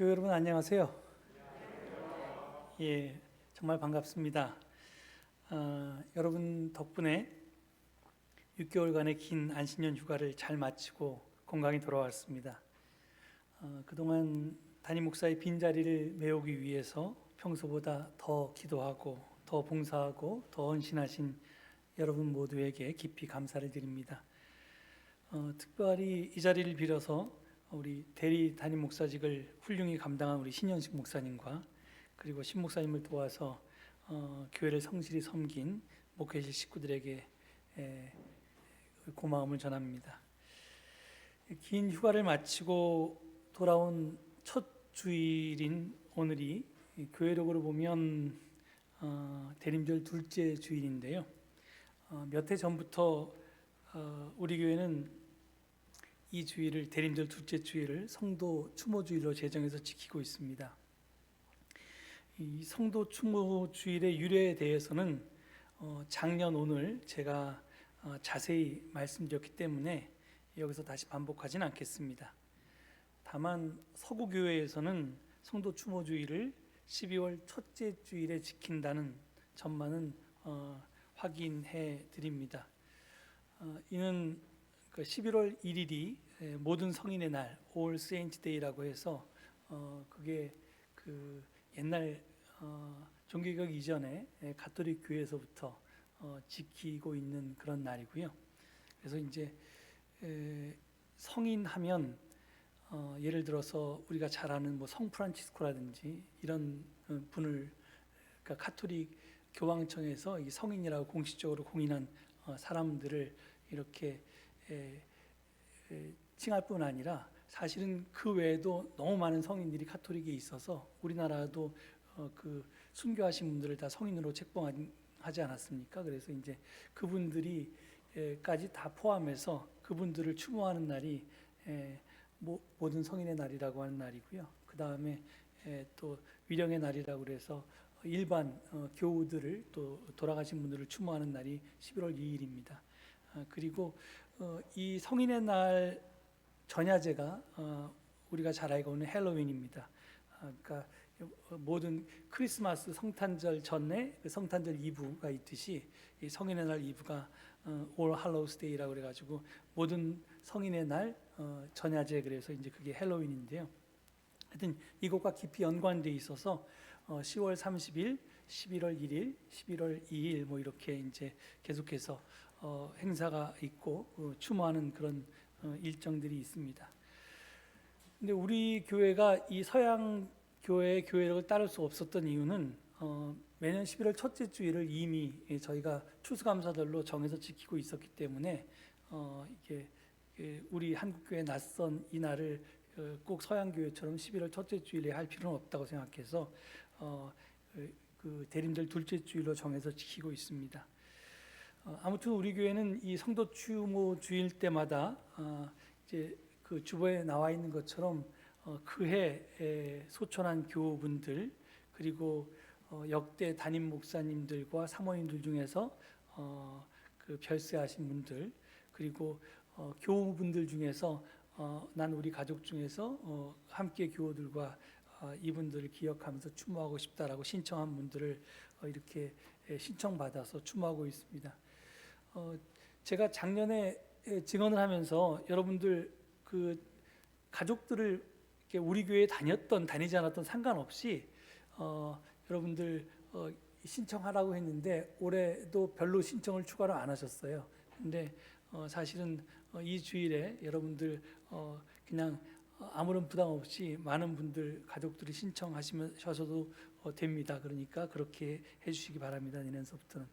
교회 여러분 안녕하세요. 예, 정말 반갑습니다. 어, 여러분 덕분에 6개월간의 긴 안신년 휴가를 잘 마치고 건강히 돌아왔습니다. 어, 그동안 담임 목사의 빈 자리를 메우기 위해서 평소보다 더 기도하고 더 봉사하고 더 헌신하신 여러분 모두에게 깊이 감사를 드립니다. 어, 특별히 이 자리를 빌어서 우리 대리 담임 목사직을 훌륭히 감당한 우리 신현식 목사님과 그리고 신 목사님을 도와서 어, 교회를 성실히 섬긴 목회실 식구들에게 에, 고마움을 전합니다. 긴 휴가를 마치고 돌아온 첫 주일인 오늘이 교회력으로 보면 어, 대림절 둘째 주일인데요. 어, 몇해 전부터 어, 우리 교회는 이 주일을 대림절 둘째 주일을 성도 추모 주일로 제정해서 지키고 있습니다. 이 성도 추모 주일의 유래에 대해서는 어, 작년 오늘 제가 어, 자세히 말씀드렸기 때문에 여기서 다시 반복하지는 않겠습니다. 다만 서구 교회에서는 성도 추모 주일을 12월 첫째 주일에 지킨다는 점만은 어, 확인해 드립니다. 어, 이는 그 11월 1일이 모든 성인의 날, All Saints Day라고 해서 어, 그게 그 옛날 어, 종교개혁 이전에 가톨릭 교회에서부터 어, 지키고 있는 그런 날이고요. 그래서 이제 에, 성인하면 어, 예를 들어서 우리가 잘 아는 뭐 성 프란치스코라든지 이런 어, 분을 그러니까 카톨릭 교황청에서 이 성인이라고 공식적으로 공인한 어, 사람들을 이렇게 칭할 뿐 아니라 사실은 그 외에도 너무 많은 성인들이 카톨릭에 있어서 우리나라도 어, 그 순교하신 분들을 다 성인으로 책봉하지 않았습니까? 그래서 이제 그분들이까지 다 포함해서 그분들을 추모하는 날이 모든 성인의 날이라고 하는 날이고요. 그 다음에 또 위령의 날이라고 그래서 일반 어, 교우들을 또 돌아가신 분들을 추모하는 날이 11월 2일입니다. 아, 그리고 어, 이 성인의 날 전야제가 어, 우리가 잘 알고 있는 헬로윈입니다. 아, 그러니까 모든 크리스마스 성탄절 전에 그 성탄절 이브가 있듯이 이 성인의 날 이브가 올 할로우스 데이라고 그래 가지고 모든 성인의 날 전야제 그래서 이제 그게 헬로윈인데요. 하여튼 이것과 깊이 연관돼 있어서 10월 30일, 11월 1일, 11월 2일 뭐 이렇게 이제 계속해서 어, 행사가 있고 어, 추모하는 그런 어, 일정들이 있습니다. 근데 우리 교회가 이 서양 교회의 교회력을 따를 수 없었던 이유는 어, 매년 11월 첫째 주일을 이미 저희가 추수감사절로 정해서 지키고 있었기 때문에 어, 이게 우리 한국 교회 낯선 이 날을 어, 꼭 서양 교회처럼 11월 첫째 주일에 할 필요는 없다고 생각해서 어, 그, 그 대림절 둘째 주일로 정해서 지키고 있습니다. 어, 아무튼 우리 교회는 이 성도 추모 주일 때마다 어, 이제 그 주보에 나와 있는 것처럼 어, 그해 소천한 교우분들 그리고 역대 담임 목사님들과 사모님들 중에서 그 별세하신 분들 그리고 교우분들 중에서 난 우리 가족 중에서 함께 교우들과 이분들을 기억하면서 추모하고 싶다라고 신청한 분들을 이렇게 신청받아서 추모하고 있습니다. 어, 제가 작년에 증언을 하면서 여러분들 그 가족들을 우리 교회에 다녔던 다니지 않았던 상관없이 어, 여러분들 어, 신청하라고 했는데 올해도 별로 신청을 추가로 안 하셨어요. 근데 어, 사실은 어, 이 주일에 여러분들 어, 그냥 아무런 부담 없이 많은 분들 가족들이 신청하시셔도 어, 됩니다. 그러니까 그렇게 해주시기 바랍니다. 내년서부터는.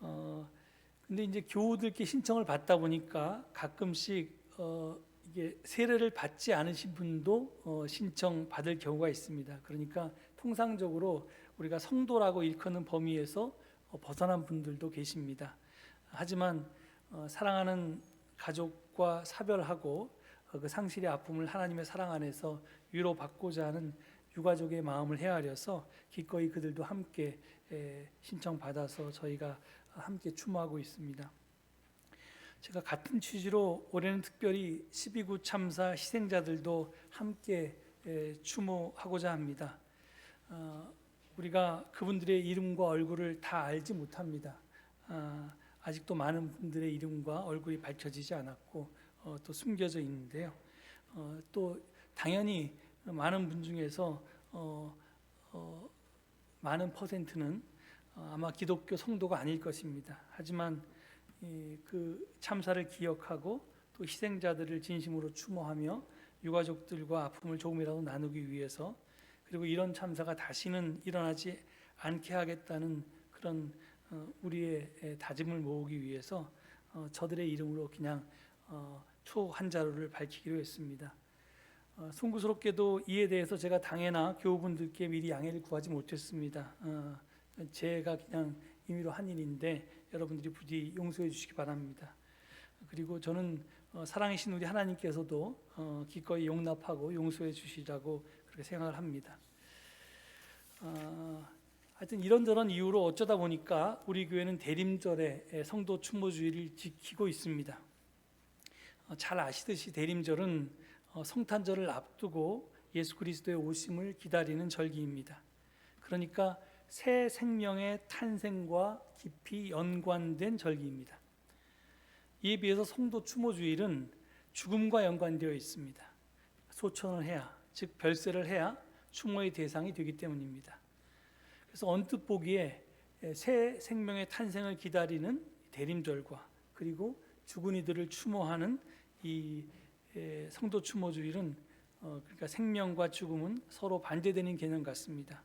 어, 근데 이제 교우들께 신청을 받다 보니까 가끔씩 어, 이게 세례를 받지 않으신 분도 어, 신청 받을 경우가 있습니다. 그러니까 통상적으로 우리가 성도라고 일컫는 범위에서 어, 벗어난 분들도 계십니다. 하지만 어, 사랑하는 가족과 사별하고 어, 그 상실의 아픔을 하나님의 사랑 안에서 위로받고자 하는 유가족의 마음을 헤아려서 기꺼이 그들도 함께 신청받아서 저희가 함께 추모하고 있습니다. 제가 같은 취지로 올해는 특별히 12구 참사 희생자들도 함께 에, 추모하고자 합니다. 어, 우리가 그분들의 이름과 얼굴을 다 알지 못합니다. 아, 아직도 많은 분들의 이름과 얼굴이 밝혀지지 않았고 어, 또 숨겨져 있는데요. 어, 또 당연히 많은 분 중에서 많은 퍼센트는 어, 아마 기독교 성도가 아닐 것입니다. 하지만 이, 그 참사를 기억하고 또 희생자들을 진심으로 추모하며 유가족들과 아픔을 조금이라도 나누기 위해서 그리고 이런 참사가 다시는 일어나지 않게 하겠다는 그런 어, 우리의 에, 다짐을 모으기 위해서 어, 저들의 이름으로 그냥 어, 초한 자루를 밝히기로 했습니다. 어, 송구스럽게도 이에 대해서 제가 당회나 교우분들께 미리 양해를 구하지 못했습니다. 어, 제가 그냥 임의로 한 일인데 여러분들이 부디 용서해 주시기 바랍니다. 그리고 저는 어, 사랑이신 우리 하나님께서도 어, 기꺼이 용납하고 용서해 주시라고 그렇게 생각을 합니다. 어, 하여튼 이런저런 이유로 어쩌다 보니까 우리 교회는 대림절에 성도 추모주의를 지키고 있습니다. 어, 잘 아시듯이 대림절은 어, 성탄절을 앞두고 예수 그리스도의 오심을 기다리는 절기입니다. 그러니까 새 생명의 탄생과 깊이 연관된 절기입니다. 이에 비해서 성도 추모주일은 죽음과 연관되어 있습니다. 소천을 해야, 즉 별세를 해야 추모의 대상이 되기 때문입니다. 그래서 언뜻 보기에 새 생명의 탄생을 기다리는 대림절과 그리고 죽은 이들을 추모하는 이 에, 성도 추모주일은 어, 그러니까 생명과 죽음은 서로 반대되는 개념 같습니다.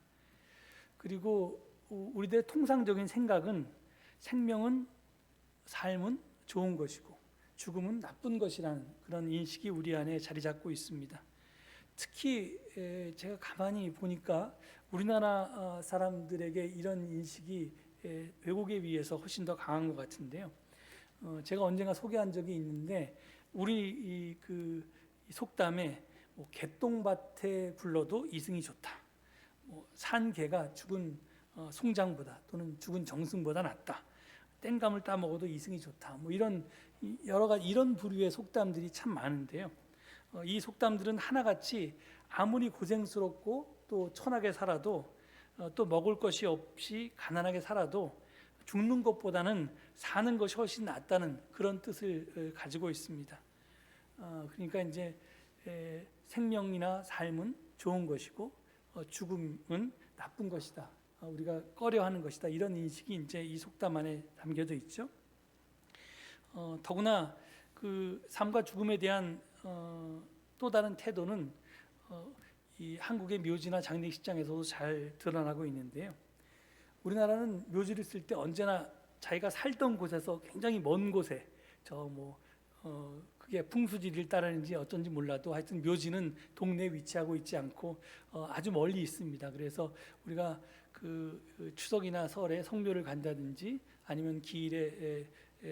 그리고 우- 우리들의 통상적인 생각은 생명은 삶은 좋은 것이고 죽음은 나쁜 것이라는 그런 인식이 우리 안에 자리 잡고 있습니다. 특히 에, 제가 가만히 보니까 우리나라 어, 사람들에게 이런 인식이 에, 외국에 비해서 훨씬 더 강한 것 같은데요. 어, 제가 언젠가 소개한 적이 있는데 우리 이, 그, 이 속담에 뭐 개똥밭에 굴러도 이승이 좋다. 뭐 산개가 죽은 어, 송장보다 또는 죽은 정승보다 낫다. 땡감을 따 먹어도 이승이 좋다. 뭐 이런 이 여러 가지 이런 부류의 속담들이 참 많은데요. 어, 이 속담들은 하나같이 아무리 고생스럽고 또 천하게 살아도 어, 또 먹을 것이 없이 가난하게 살아도 죽는 것보다는 사는 것이 훨씬 낫다는 그런 뜻을 어, 가지고 있습니다. 어, 그러니까 이제 에, 생명이나 삶은 좋은 것이고 어, 죽음은 나쁜 것이다. 어, 우리가 꺼려하는 것이다. 이런 인식이 이제 이 속담 안에 담겨져 있죠. 어, 더구나 그 삶과 죽음에 대한 어, 또 다른 태도는 어, 이 한국의 묘지나 장례식장에서도 잘 드러나고 있는데요. 우리나라는 묘지를 쓸 때 언제나 자기가 살던 곳에서 굉장히 먼 곳에 저뭐 어, 그게 풍수지리를 따르는지 어쩐지 몰라도 하여튼 묘지는 동네에 위치하고 있지 않고 어, 아주 멀리 있습니다. 그래서 우리가 그, 그 추석이나 설에 성묘를 간다든지 아니면 기일에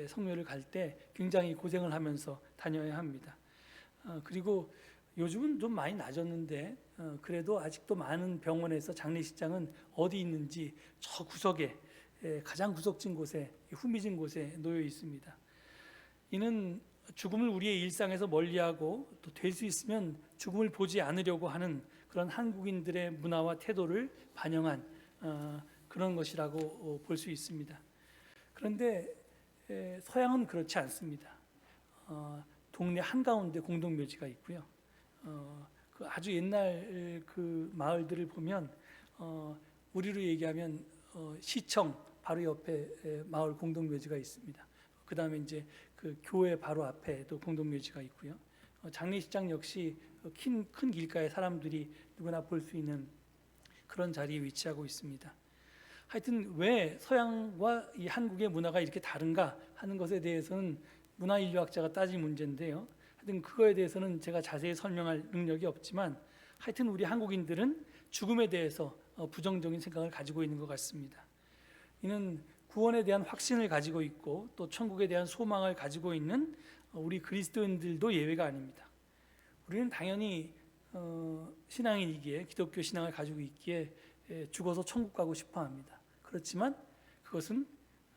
성묘를 갈 때 굉장히 고생을 하면서 다녀야 합니다. 어, 그리고 요즘은 좀 많이 낮았는데 어, 그래도 아직도 많은 병원에서 장례식장은 어디 있는지 저 구석에 에, 가장 구석진 곳에 후미진 곳에 놓여 있습니다. 이는 죽음을 우리의 일상에서 멀리하고 또 될 수 있으면 죽음을 보지 않으려고 하는 그런 한국인들의 문화와 태도를 반영한 어, 그런 것이라고 볼 수 있습니다. 그런데 에, 서양은 그렇지 않습니다. 어, 동네 한가운데 공동묘지가 있고요. 어, 그 아주 옛날 그 마을들을 보면 어, 우리로 얘기하면 어, 시청 바로 옆에 에, 마을 공동묘지가 있습니다. 그 다음에 이제 그 교회 바로 앞에도 공동묘지가 있고요. 어, 장례식장 역시 큰, 큰 길가에 사람들이 누구나 볼 수 있는 그런 자리에 위치하고 있습니다. 하여튼 왜 서양과 이 한국의 문화가 이렇게 다른가 하는 것에 대해서는 문화 인류학자가 따질 문제인데요. 하여튼 그거에 대해서는 제가 자세히 설명할 능력이 없지만 하여튼 우리 한국인들은 죽음에 대해서 어, 부정적인 생각을 가지고 있는 것 같습니다. 이는 구원에 대한 확신을 가지고 있고 또 천국에 대한 소망을 가지고 있는 어, 우리 그리스도인들도 예외가 아닙니다. 우리는 당연히 어, 신앙인이기에 기독교 신앙을 가지고 있기에 에, 죽어서 천국 가고 싶어 합니다. 그렇지만 그것은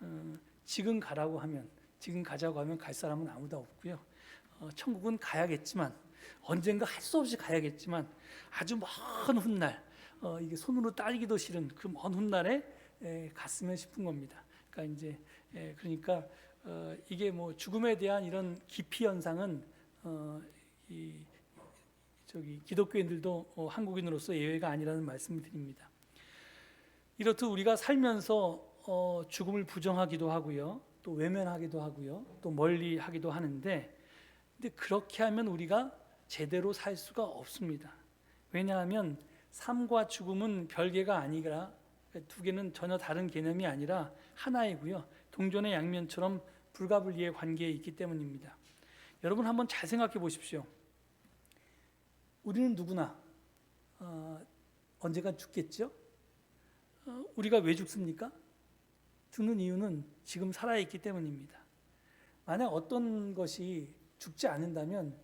어, 지금 가라고 하면 지금 가자고 하면 갈 사람은 아무도 없고요. 어, 천국은 가야겠지만 언젠가 할 수 없이 가야겠지만 아주 먼 훗날 어, 이게 손으로 따기도 싫은 그 먼 훗날에 에, 갔으면 싶은 겁니다. 그러니까 이제 에, 그러니까 어, 이게 뭐 죽음에 대한 이런 기피 현상은 어, 이 저기 기독교인들도 어, 한국인으로서 예외가 아니라는 말씀을 드립니다. 이렇듯 우리가 살면서 어, 죽음을 부정하기도 하고요, 또 외면하기도 하고요, 또 멀리하기도 하는데, 근데 그렇게 하면 우리가 제대로 살 수가 없습니다. 왜냐하면 삶과 죽음은 별개가 아니라 두 개는 전혀 다른 개념이 아니라 하나이고요, 동전의 양면처럼 불가분리의 관계에 있기 때문입니다. 여러분 한번 잘 생각해 보십시오. 우리는 누구나 어, 언젠가 죽겠죠? 어, 우리가 왜 죽습니까? 죽는 이유는 지금 살아있기 때문입니다. 만약 어떤 것이 죽지 않는다면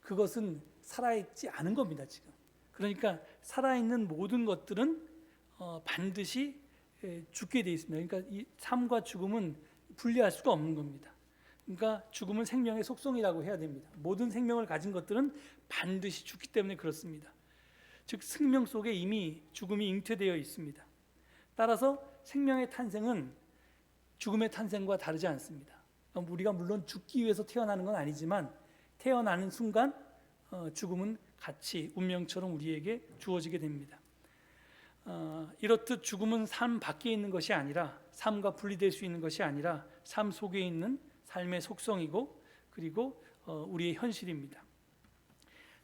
그것은 살아있지 않은 겁니다, 지금. 그러니까 살아있는 모든 것들은 어, 반드시 에, 죽게 돼 있습니다. 그러니까 이 삶과 죽음은 분리할 수가 없는 겁니다. 그러니까 죽음은 생명의 속성이라고 해야 됩니다. 모든 생명을 가진 것들은 반드시 죽기 때문에 그렇습니다. 즉 생명 속에 이미 죽음이 잉태되어 있습니다. 따라서 생명의 탄생은 죽음의 탄생과 다르지 않습니다. 그럼 우리가 물론 죽기 위해서 태어나는 건 아니지만 태어나는 순간 어, 죽음은 같이 운명처럼 우리에게 주어지게 됩니다. 어, 이렇듯 죽음은 삶 밖에 있는 것이 아니라 삶과 분리될 수 있는 것이 아니라 삶 속에 있는 삶의 속성이고 그리고 어, 우리의 현실입니다.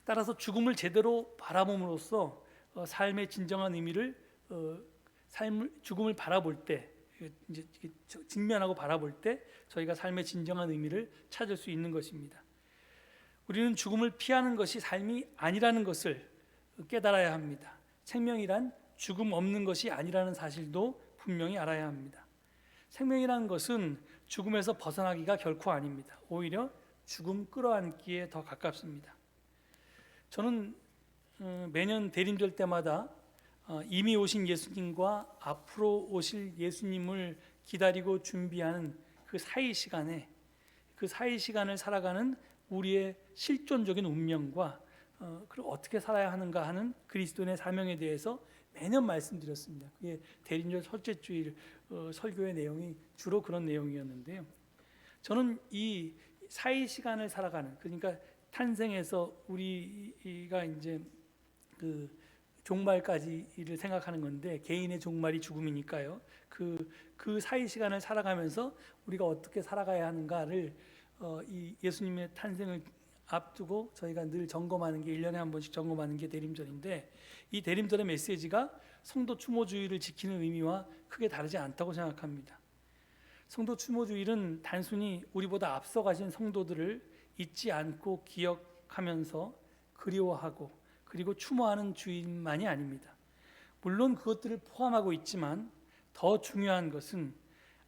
따라서 죽음을 제대로 바라봄으로써 어, 삶의 진정한 의미를 어, 삶을 죽음을 바라볼 때 이제 직면하고 바라볼 때 저희가 삶의 진정한 의미를 찾을 수 있는 것입니다. 우리는 죽음을 피하는 것이 삶이 아니라는 것을 깨달아야 합니다. 생명이란 죽음 없는 것이 아니라는 사실도 분명히 알아야 합니다. 생명이라는 것은 죽음에서 벗어나기가 결코 아닙니다. 오히려 죽음 끌어안기에 더 가깝습니다. 저는 어, 매년 대림절 때마다 어, 이미 오신 예수님과 앞으로 오실 예수님을 기다리고 준비하는 그 사이 시간에 그 사이 시간을 살아가는 우리의 실존적인 운명과 어, 그리고 어떻게 살아야 하는가 하는 그리스도의 사명에 대해서 매년 말씀드렸습니다. 그게 대림절 첫째 주일 어, 설교의 내용이 주로 그런 내용이었는데요. 저는 이 사이 시간을 살아가는 그러니까 탄생에서 우리가 이제 그 종말까지를 생각하는 건데 개인의 종말이 죽음이니까요. 그, 그 사이 시간을 살아가면서 우리가 어떻게 살아가야 하는가를 어, 이 예수님의 탄생을 앞두고 저희가 늘 점검하는 게 1년에 한 번씩 점검하는 게 대림절인데 이 대림절의 메시지가 성도 추모주의를 지키는 의미와 크게 다르지 않다고 생각합니다. 성도 추모주의는 단순히 우리보다 앞서가신 성도들을 잊지 않고 기억하면서 그리워하고 그리고 추모하는 주의만이 아닙니다. 물론 그것들을 포함하고 있지만 더 중요한 것은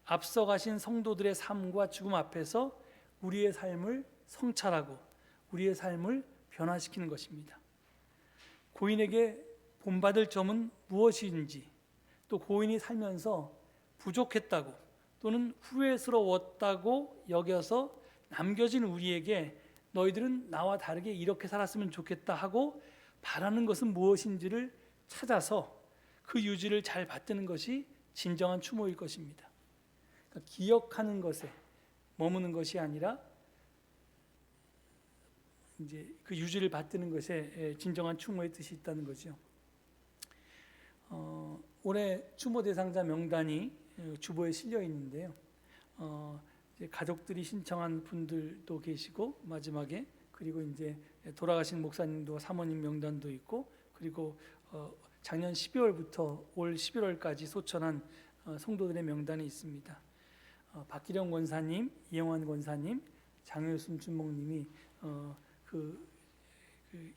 앞서가신 성도들의 삶과 죽음 앞에서 우리의 삶을 성찰하고 우리의 삶을 변화시키는 것입니다. 고인에게 본받을 점은 무엇인지 또 고인이 살면서 부족했다고 또는 후회스러웠다고 여겨서 남겨진 우리에게 너희들은 나와 다르게 이렇게 살았으면 좋겠다 하고 바라는 것은 무엇인지를 찾아서 그 유지를 잘 받드는 것이 진정한 추모일 것입니다. 그러니까 기억하는 것에 머무는 것이 아니라 이제 그 유지를 받드는 것에 진정한 추모의 뜻이 있다는 거죠. 어, 올해 추모 대상자 명단이 주보에 실려 있는데요. 어, 가족들이 신청한 분들도 계시고 마지막에 그리고 이제 돌아가신 목사님도 사모님 명단도 있고 그리고 어, 작년 12월부터 올 11월까지 소천한 어, 성도들의 명단이 있습니다. 어, 박기령 권사님, 이영환 권사님, 장효순 주목님이 어, 그, 그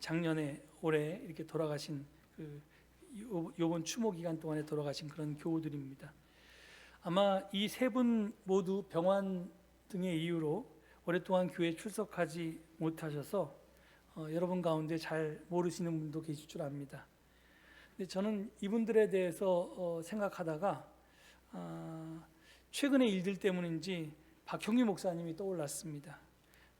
작년에 올해 이렇게 돌아가신 그 요, 요번 추모 기간 동안에 돌아가신 그런 교우들입니다. 아마 이 세 분 모두 병환 등의 이유로 오랫동안 교회 출석하지 못하셔서 어, 여러분 가운데 잘 모르시는 분도 계실 줄 압니다. 근데 저는 이분들에 대해서 어, 생각하다가 아, 최근의 일들 때문인지 박형규 목사님이 떠올랐습니다.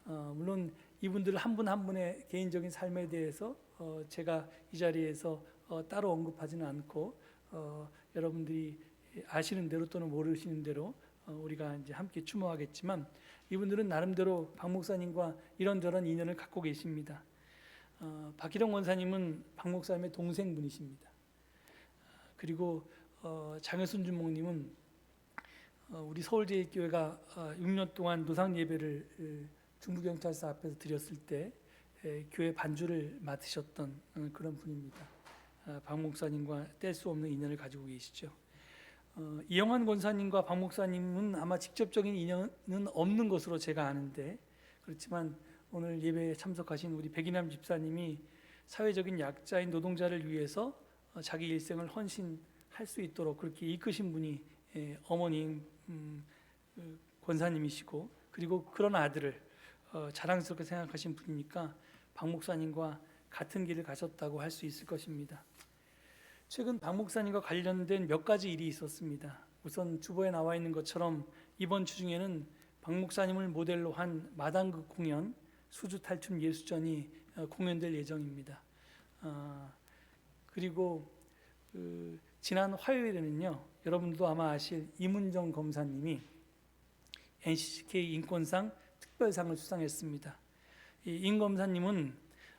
어, 물론 이분들 한분한 분의 개인적인 삶에 대해서 어, 제가 이 자리에서 어, 따로 언급하지는 않고 어, 여러분들이 아시는 대로 또는 모르시는 대로 어, 우리가 이제 함께 추모하겠지만 이분들은 나름대로 박 목사님과 이런저런 인연을 갖고 계십니다. 어, 박기동 원사님은 박 목사님의 동생분이십니다. 그리고 어, 장혜순 주목님은 어, 우리 서울제일교회가 어, 6년 동안 노상 예배를 에, 중부경찰서 앞에서 드렸을 때 에, 교회 반주를 맡으셨던 어, 그런 분입니다. 아, 박 목사님과 뗄 수 없는 인연을 가지고 계시죠. 어, 이영환 권사님과 박 목사님은 아마 직접적인 인연은 없는 것으로 제가 아는데 그렇지만 오늘 예배에 참석하신 우리 백인남 집사님이 사회적인 약자인 노동자를 위해서 어, 자기 일생을 헌신할 수 있도록 그렇게 이끄신 분이 예, 어머님 음, 그 권사님이시고 그리고 그런 아들을 어, 자랑스럽게 생각하신 분이니까 박 목사님과 같은 길을 가셨다고 할 수 있을 것입니다. 최근 박 목사님과 관련된 몇 가지 일이 있었습니다. 우선 주보에 나와 있는 것처럼 이번 주 중에는 박 목사님을 모델로 한 마당극 공연 수주 탈춤 예수전이 어, 공연될 예정입니다. 아, 그리고 그 지난 화요일에는요, 여러분도 아마 아실 이문정 검사님이 NCK 인권상 특별상을 수상했습니다. 이임 검사님은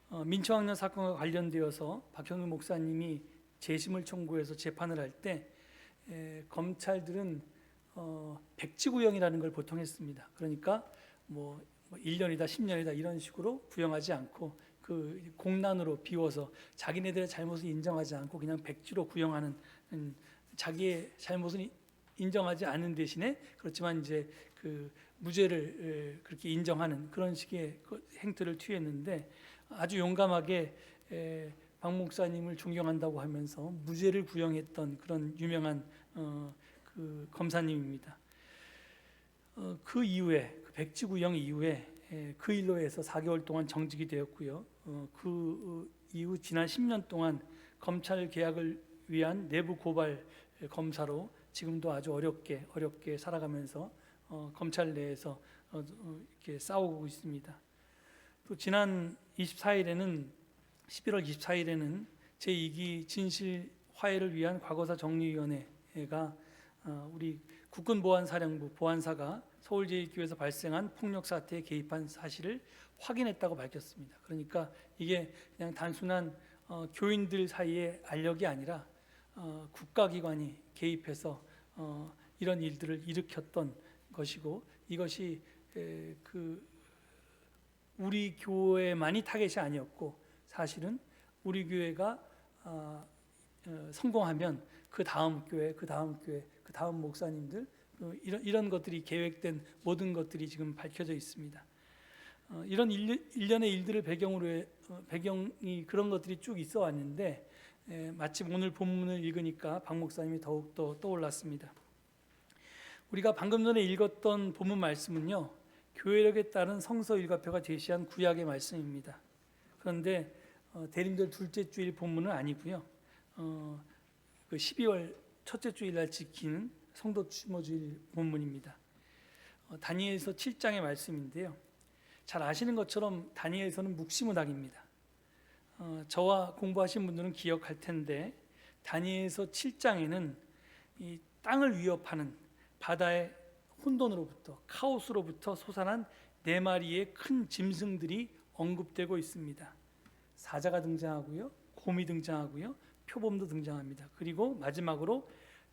어, 민초학년 사건과 관련되어서 박형규 목사님이 재심을 청구해서 재판을 할 때 검찰들은 어, 백지구형이라는 걸 보통 했습니다. 그러니까 뭐, 뭐 1년이다 10년이다 이런 식으로 구형하지 않고 그 공난으로 비워서 자기네들의 잘못을 인정하지 않고 그냥 백지로 구형하는 음, 자기의 잘못은 이- 인정하지 않는 대신에 그렇지만 이제 그 무죄를 에, 그렇게 인정하는 그런 식의 그 행태를 취했는데 아주 용감하게 에, 박 목사님을 존경한다고 하면서 무죄를 구형했던 그런 유명한 어, 그 검사님입니다. 어, 그 이후에 그 백지 구형 이후에 에, 그 일로 해서 4개월 동안 정직이 되었고요. 어, 그 어, 이후 지난 10년 동안 검찰 개혁을 위한 내부 고발 검사로 지금도 아주 어렵게 어렵게 살아가면서 어, 검찰 내에서 어, 어, 이렇게 싸우고 있습니다. 또 지난 24일에는 11월 24일에는 제2기 진실 화해를 위한 과거사 정리위원회가 어, 우리 국군보안사령부 보안사가 서울제일교회에서 발생한 폭력 사태에 개입한 사실을 확인했다고 밝혔습니다. 그러니까 이게 그냥 단순한 어, 교인들 사이의 알력이 아니라 어, 국가기관이 개입해서 어, 이런 일들을 일으켰던 것이고 이것이 에, 그 우리 교회만이 타겟이 아니었고 사실은 우리 교회가 아, 어, 성공하면 그 다음 교회, 그 다음 교회, 그 다음 목사님들 어, 이런 이런 것들이 계획된 모든 것들이 지금 밝혀져 있습니다. 어, 이런 일, 일련의 일들을 배경으로 배경이 그런 것들이 쭉 있어 왔는데 에, 마침 오늘 본문을 읽으니까 박 목사님이 더욱 더 떠올랐습니다. 우리가 방금 전에 읽었던 본문 말씀은요 교회력에 따른 성서 일과표가 제시한 구약의 말씀입니다. 그런데 어, 대림절 둘째 주일 본문은 아니고요. 어, 그 12월 첫째 주일 날 지키는 성도 추모주일 본문입니다. 어, 다니엘서 7장의 말씀인데요. 잘 아시는 것처럼 다니엘서는 묵시문학입니다. 어, 저와 공부하신 분들은 기억할 텐데 다니엘서 7장에는 이 땅을 위협하는 바다의 혼돈으로부터 카오스로부터 솟아난 네 마리의 큰 짐승들이 언급되고 있습니다. 사자가 등장하고요, 곰이 등장하고요, 표범도 등장합니다. 그리고 마지막으로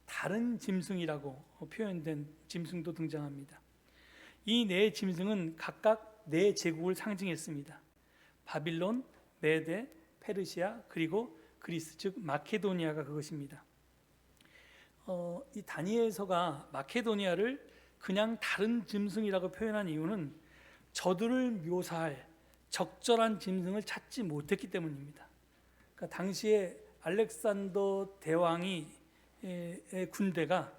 다른 짐승이라고 표현된 짐승도 등장합니다. 이 네 짐승은 각각 네 제국을 상징했습니다. 바빌론, 메데, 페르시아 그리고 그리스 즉 마케도니아가 그것입니다. 어, 이 다니엘서가 마케도니아를 그냥 다른 짐승이라고 표현한 이유는 저들을 묘사할 적절한 짐승을 찾지 못했기 때문입니다. 그러니까 당시에 알렉산더 대왕이 의 군대가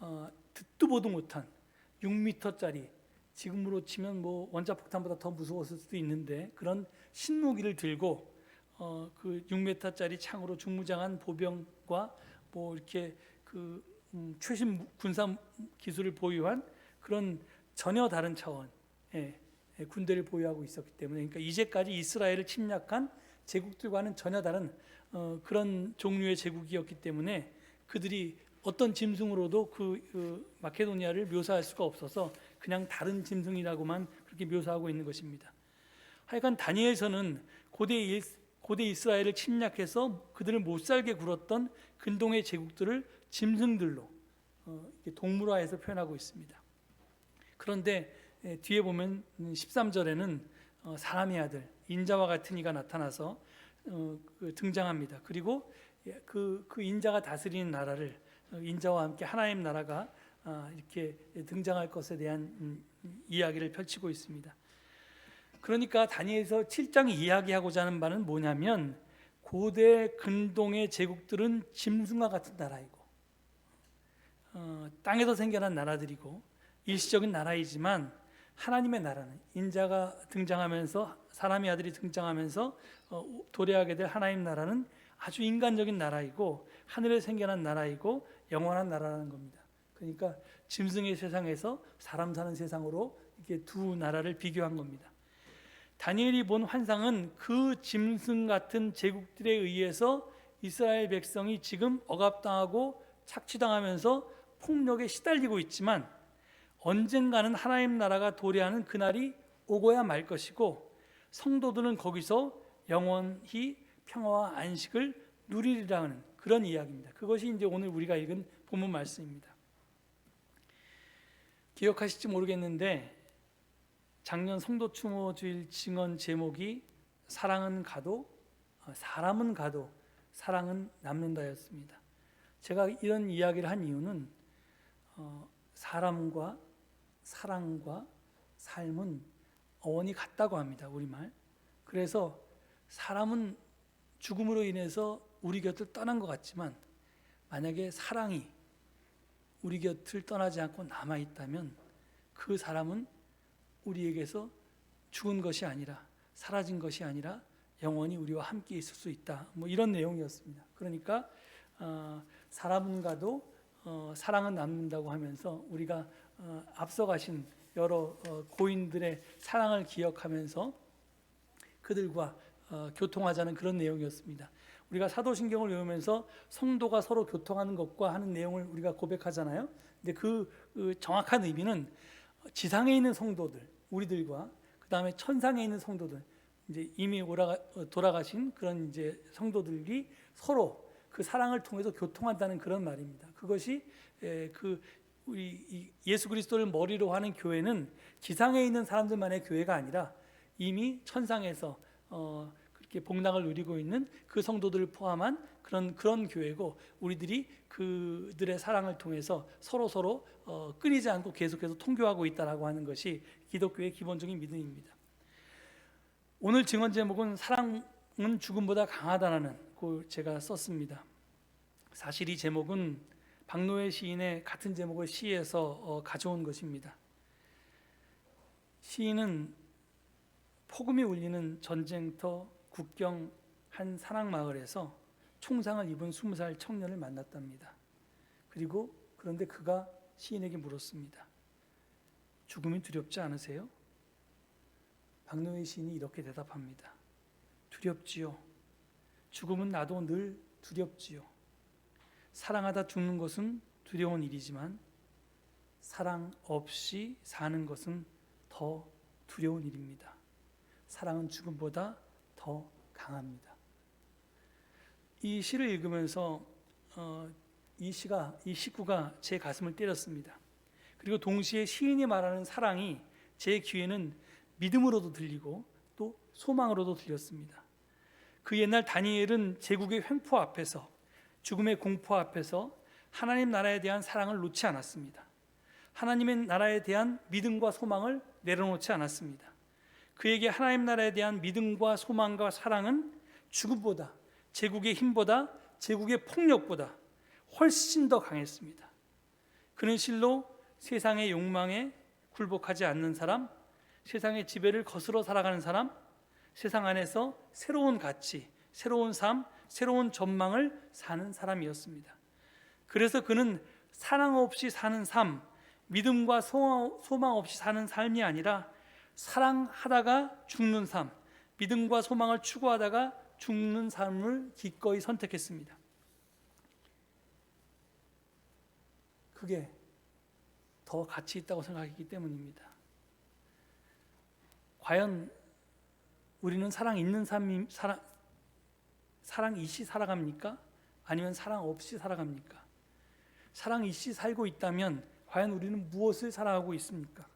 어, 듣도 보도 못한 6m짜리 지금으로 치면 뭐 원자폭탄보다 더 무서웠을 수도 있는데 그런 신무기를 들고 어, 그 6m짜리 창으로 중무장한 보병과 뭐 이렇게 그 음, 최신 군사 기술을 보유한 그런 전혀 다른 차원의 예, 군대를 보유하고 있었기 때문에 그러니까 이제까지 이스라엘을 침략한 제국들과는 전혀 다른 어, 그런 종류의 제국이었기 때문에 그들이 어떤 짐승으로도 그, 그 마케도니아를 묘사할 수가 없어서 그냥 다른 짐승이라고만 그렇게 묘사하고 있는 것입니다. 하여간 다니엘서는 고대 일, 고대 이스라엘을 침략해서 그들을 못 살게 굴었던 근동의 제국들을 짐승들로 어, 동물화해서 표현하고 있습니다. 그런데 예, 뒤에 보면 13절에는 어, 사람의 아들 인자와 같은 이가 나타나서 어, 그 등장합니다. 그리고 예, 그, 그 인자가 다스리는 나라를 어, 인자와 함께 하나님 나라가 아, 이렇게 등장할 것에 대한 음, 이야기를 펼치고 있습니다. 그러니까 다니엘서 7장이 이야기하고자 하는 바는 뭐냐면 고대 근동의 제국들은 짐승과 같은 나라이고 어, 땅에서 생겨난 나라들이고 일시적인 나라이지만 하나님의 나라는 인자가 등장하면서 사람의 아들이 등장하면서 어, 도래하게 될 하나님 나라는 아주 인간적인 나라이고 하늘에 생겨난 나라이고 영원한 나라라는 겁니다. 그러니까 짐승의 세상에서 사람 사는 세상으로 이렇게 두 나라를 비교한 겁니다. 다니엘이 본 환상은 그 짐승 같은 제국들에 의해서 이스라엘 백성이 지금 억압당하고 착취당하면서 폭력에 시달리고 있지만 언젠가는 하나님 나라가 도래하는 그날이 오고야 말 것이고 성도들은 거기서 영원히 평화와 안식을 누리리라는 그런 이야기입니다. 그것이 이제 오늘 우리가 읽은 본문 말씀입니다. 기억하실지 모르겠는데 작년 성도 추모 주일 증언 제목이 사랑은 가도 어, 사람은 가도 사랑은 남는다였습니다. 제가 이런 이야기를 한 이유는 어, 사람과 사랑과 삶은 어원이 같다고 합니다. 우리말. 그래서 사람은 죽음으로 인해서 우리 곁을 떠난 것 같지만 만약에 사랑이 우리 곁을 떠나지 않고 남아 있다면 그 사람은 우리에게서 죽은 것이 아니라 사라진 것이 아니라 영원히 우리와 함께 있을 수 있다. 뭐 이런 내용이었습니다. 그러니까 어, 사람과도 어, 사랑은 남는다고 하면서 우리가 어, 앞서가신 여러 어, 고인들의 사랑을 기억하면서 그들과 어, 교통하자는 그런 내용이었습니다. 우리가 사도신경을 외우면서 성도가 서로 교통하는 것과 하는 내용을 우리가 고백하잖아요. 근데 그, 그 정확한 의미는 지상에 있는 성도들, 우리들과 그 다음에 천상에 있는 성도들, 이제 이미 오라가, 어, 돌아가신 그런 이제 성도들이 서로 그 사랑을 통해서 교통한다는 그런 말입니다. 그것이 에, 그 우리 이 예수 그리스도를 머리로 하는 교회는 지상에 있는 사람들만의 교회가 아니라 이미 천상에서 어, 그렇게 복락을 누리고 있는 그 성도들을 포함한 그런 그런 교회고 우리들이 그들의 사랑을 통해서 서로 서로 어, 끊이지 않고 계속해서 통교하고 있다라고 하는 것이 기독교의 기본적인 믿음입니다. 오늘 증언 제목은 사랑은 죽음보다 강하다라는 그 제가 썼습니다. 사실 이 제목은 박노해 시인의 같은 제목을 시에서 어, 가져온 것입니다. 시인은 폭음이 울리는 전쟁터 국경 한 사랑 마을에서 총상을 입은 스무 살 청년을 만났답니다. 그리고 그런데 그가 시인에게 물었습니다. 죽음이 두렵지 않으세요? 박노해 시인이 이렇게 대답합니다. 두렵지요. 죽음은 나도 늘 두렵지요. 사랑하다 죽는 것은 두려운 일이지만 사랑 없이 사는 것은 더 두려운 일입니다. 사랑은 죽음보다 더 강합니다. 이 시를 읽으면서 어, 이 시가 이 식구가 제 가슴을 때렸습니다. 그리고 동시에 시인이 말하는 사랑이 제 귀에는 믿음으로도 들리고 또 소망으로도 들렸습니다. 그 옛날 다니엘은 제국의 횡포 앞에서 죽음의 공포 앞에서 하나님 나라에 대한 사랑을 놓지 않았습니다. 하나님의 나라에 대한 믿음과 소망을 내려놓지 않았습니다. 그에게 하나님 나라에 대한 믿음과 소망과 사랑은 죽음보다 제국의 힘보다 제국의 폭력보다 훨씬 더 강했습니다. 그는 실로 세상의 욕망에 굴복하지 않는 사람, 세상의 지배를 거스러 살아가는 사람, 세상 안에서 새로운 가치, 새로운 삶, 새로운 전망을 사는 사람이었습니다. 그래서 그는 사랑 없이 사는 삶, 믿음과 소망 없이 사는 삶이 아니라 사랑하다가 죽는 삶, 믿음과 소망을 추구하다가 죽는 삶을 기꺼이 선택했습니다. 그게 더 가치 있다고 생각했기 때문입니다. 과연 우리는 사랑 있는 삶이 사랑 사랑 이시 살아갑니까? 아니면 사랑 없이 살아갑니까? 사랑 이시 살고 있다면 과연 우리는 무엇을 살아가고 있습니까?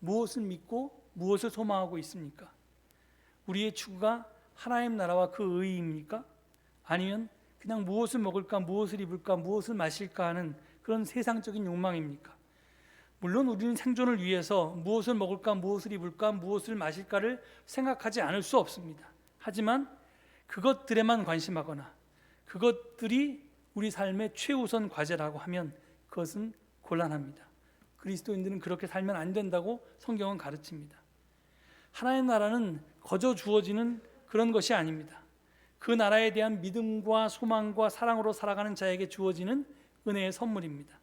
무엇을 믿고 무엇을 소망하고 있습니까? 우리의 추구가 하나님 나라와 그 의입니까? 아니면 그냥 무엇을 먹을까, 무엇을 입을까, 무엇을 마실까 하는 그런 세상적인 욕망입니까? 물론 우리는 생존을 위해서 무엇을 먹을까, 무엇을 입을까, 무엇을 마실까를 생각하지 않을 수 없습니다. 하지만 그것들에만 관심하거나 그것들이 우리 삶의 최우선 과제라고 하면 그것은 곤란합니다. 그리스도인들은 그렇게 살면 안 된다고 성경은 가르칩니다. 하나님 나라는 거저 주어지는 그런 것이 아닙니다. 그 나라에 대한 믿음과 소망과 사랑으로 살아가는 자에게 주어지는 은혜의 선물입니다.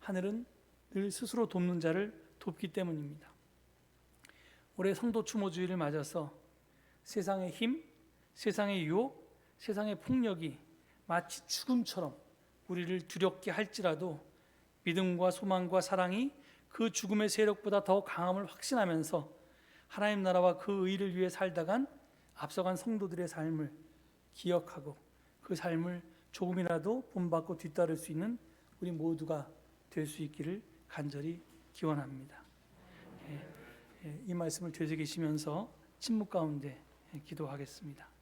하늘은 늘 스스로 돕는 자를 돕기 때문입니다. 올해 성도 추모주의를 맞아서 세상의 힘, 세상의 유혹, 세상의 폭력이 마치 죽음처럼 우리를 두렵게 할지라도 믿음과 소망과 사랑이 그 죽음의 세력보다 더 강함을 확신하면서 하나님 나라와 그 의를 위해 살다간 앞서간 성도들의 삶을 기억하고 그 삶을 조금이라도 본받고 뒤따를 수 있는 우리 모두가 될 수 있기를 간절히 기원합니다. 예, 예, 이 말씀을 되새기시면서 침묵 가운데 기도하겠습니다.